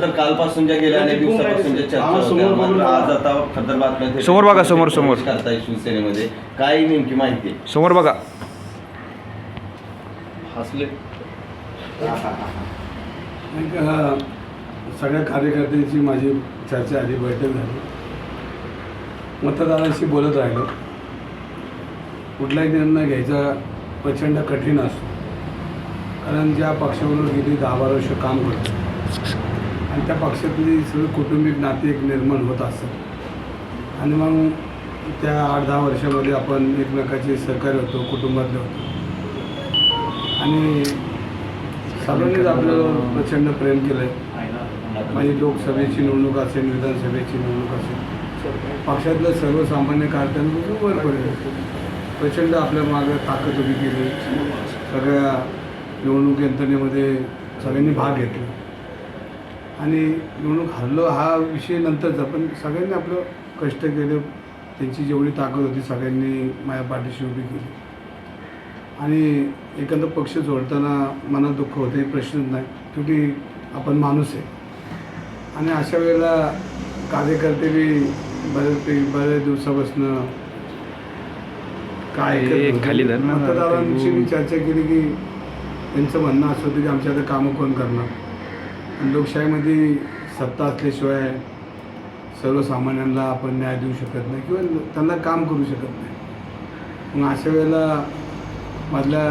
कालपासून ज्या गेल्या अनेक दिवसापासून ज्या चर्चा होत्या मात्र आज आता खतर बातम्या थेट समोर बघा, समोर, समोर. प्रवेश करताय शिवसेनेमध्ये काय नेमकी माहिती आहे? समोर बघा. हसले. एक अ, सगळ्या कार्यकर्त्यांची माझी चर्चा आली बैठक झाली. मतदारांशी बोलत राहिलो. कुठलाही निर्णय घ्यायचा प्रचंड कठीण असतो. कारण ज्या पक्षाबरोबर गेली दहा बारा वर्ष काम करतो आणि त्या पक्षातली सगळी कौटुंबिक नाती एक निर्माण होत असतात. आणि मग त्या आठ दहा वर्षामध्ये आपण एकमेकाचे सहकार्य होतो कुटुंबातले होतो. आणि सर्वांनीच आपल्यावर प्रचंड प्रेम केलं आहे माझी लोकसभेची निवडणूक असेल विधानसभेची निवडणूक असेल. पक्षातलं सर्वसामान्य कार्यकर्त्यांनी वर पडले. प्रचंड आपल्या मागे ताकद उभी केली. सगळ्या निवडणूक यंत्रणेमध्ये सगळ्यांनी भाग घेतला. आणि निवडणूक हरलो हा विषय नंतरचा पण सगळ्यांनी आपलं कष्ट केले त्यांची जेवढी ताकद होती सगळ्यांनी माझ्या पाठीशी उभी केली. आणि एखादा पक्ष जोडताना मनात दुःख होतं हे प्रश्नच नाही. शेवटी आपण माणूस आहे. आणि अशा वेळेला कार्यकर्ते बी बरेच बऱ्याच दिवसापासून काय. मतदारांशी मी चर्चा केली की त्यांचं म्हणणं असं होतं की आमच्या आता कामं कोण करणार? लोकशाहीमध्ये सत्ता असल्याशिवाय सर्वसामान्यांना आपण न्याय देऊ शकत नाही किंवा त्यांना काम करू शकत नाही. मग अशा वेळेला मधल्या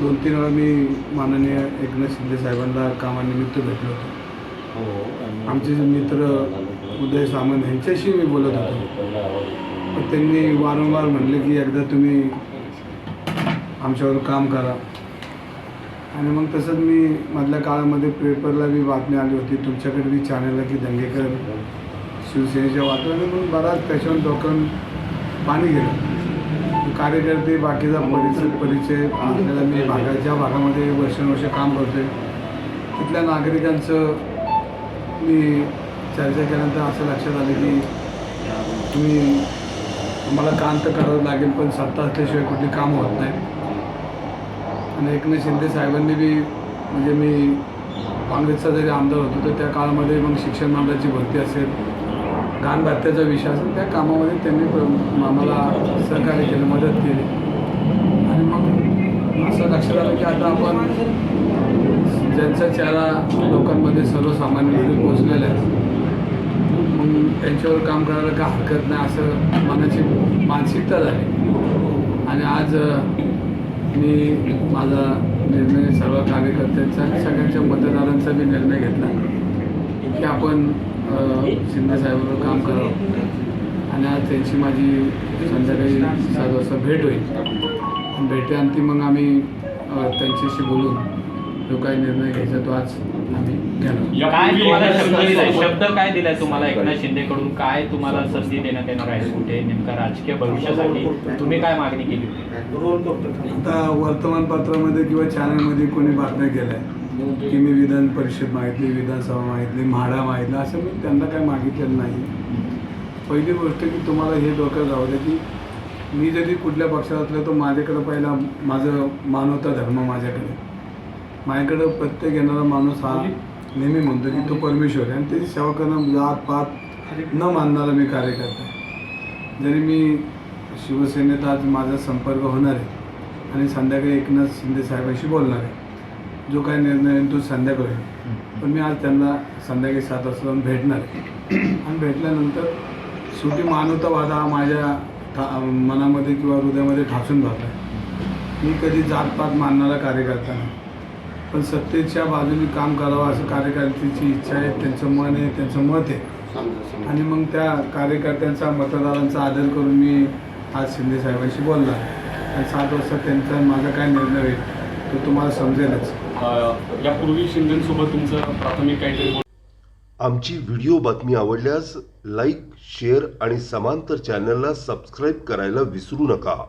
दोन तीन वेळा मी माननीय एकनाथ शिंदे साहेबांना कामानिमित्त भेटलो होतो. आमचे जे मित्र उदय सामंत यांच्याशी मी बोलत होतो. त्यांनी वारंवार म्हणले की एकदा तुम्ही आमच्यावर काम करा. आणि मग तसंच मी मधल्या काळामध्ये पेपरला बी बातमी आली होती तुमच्याकडे बी चॅनलला की दंगेकर शिवसेनेच्या वातावरणाने म्हणून बराच त्याच्यावर डोकं पाणी गेलं. कार्यकर्ते बाकीचा परिचय परिचय आपल्याला मी भागा ज्या भागामध्ये वर्षानुवर्ष काम करतोय तिथल्या नागरिकांचं मी चर्चा केल्यानंतर असं लक्षात आलं की तुम्ही मला काम तर करावं लागेल पण सत्ता असल्याशिवाय कुठली कामं होत नाही आणि एकनाथ शिंदे साहेबांनी बी म्हणजे मी काँग्रेसचा जरी आमदार होतो तर त्या काळामध्ये मग शिक्षण मंडळाची भरती असेल घाण भत्त्याचा विषय असेल त्या कामामध्ये त्यांनी आम्हाला सहकार्य केलं मदत केली. आणि मग असं लक्षात आलं की आता आपण ज्यांचा चेहरा लोकांमध्ये सर्वसामान्यमध्ये पोचलेला आहे मग त्यांच्यावर काम करायला का हरकत नाही असं मनाची मानसिकता झाली. आणि आज मी माझा निर्णय सर्व कार्यकर्त्यांचा सगळ्यांच्या मतदारांचा मी निर्णय घेतला. की आपण अ, शिंदे साहेबांवर काम करावं. आणि आज त्यांची माझी संध्याकाळी सात वाजता भेट होईल. आणि भेटेअंती मग आम्ही त्यांच्याशी बोलून जो काही निर्णय घ्यायचा तो आज काय शब्द काय दिलाय तुम्हाला एकनाथ शिंदेकडून काय तुम्हाला संधी देण्यात येणार आहे? कुठे नेमका राजकीय भविष्यासाठी? तुम्ही काय मागणी केली आता वर्तमानपत्रामध्ये किंवा चॅनलमध्ये कोणी बातम्या केल्या की मी विधान परिषद मागितली विधानसभा मागितली म्हाडा मागितलं असं मी त्यांना काही मागितलेलं नाही. पहिली गोष्ट की तुम्हाला हे डोक्यात राहू द्या की मी जरी कुठल्या पक्षात असलं तर माझ्याकडं पहिला माझं मानवता धर्म माझ्याकडे. माझ्याकडं प्रत्येक येणारा माणूस हा नेहमी म्हणतो की तो परमेश्वर आहे. आणि त्याची सेवा करणं जात पात न मानणारा मी कार्यकर्ता आहे. जरी मी शिवसेनेत आज माझा संपर्क होणार आहे आणि संध्याकाळी एकनाथ शिंदे साहेबांशी बोलणार आहे. जो काही निर्णय आहे तो संध्याकाळी पण मी आज त्यांना संध्याकाळी सात वाजता जाऊन भेटणार आहे. आणि भेटल्यानंतर शेवटी मानवतावाद हा माझ्या ठा मनामध्ये किंवा हृदयामध्ये ठासून भरला आहे. मी कधी जातपात मानणारा कार्यकर्ता नाही. पण सत्तेच्या बाजूने काम करावं असं कार्यकर्त्याची इच्छा आहे त्यांचं मन आहे त्यांचं मत आहे. आणि मग त्या कार्यकर्त्यांचा मतदारांचा आदर करून मी आज शिंदे साहेबांशी बोलणार आणि सात वाजता त्यांचा माझा काय निर्णय होईल तो तुम्हाला समजेलच. अं, यापूर्वी शिंदेसोबत तुमचं प्राथमिक काहीतरी आमची व्हिडिओ बातमी आवडल्यास लाईक शेअर आणि समांतर चॅनलला सबस्क्राईब करायला विसरू नका.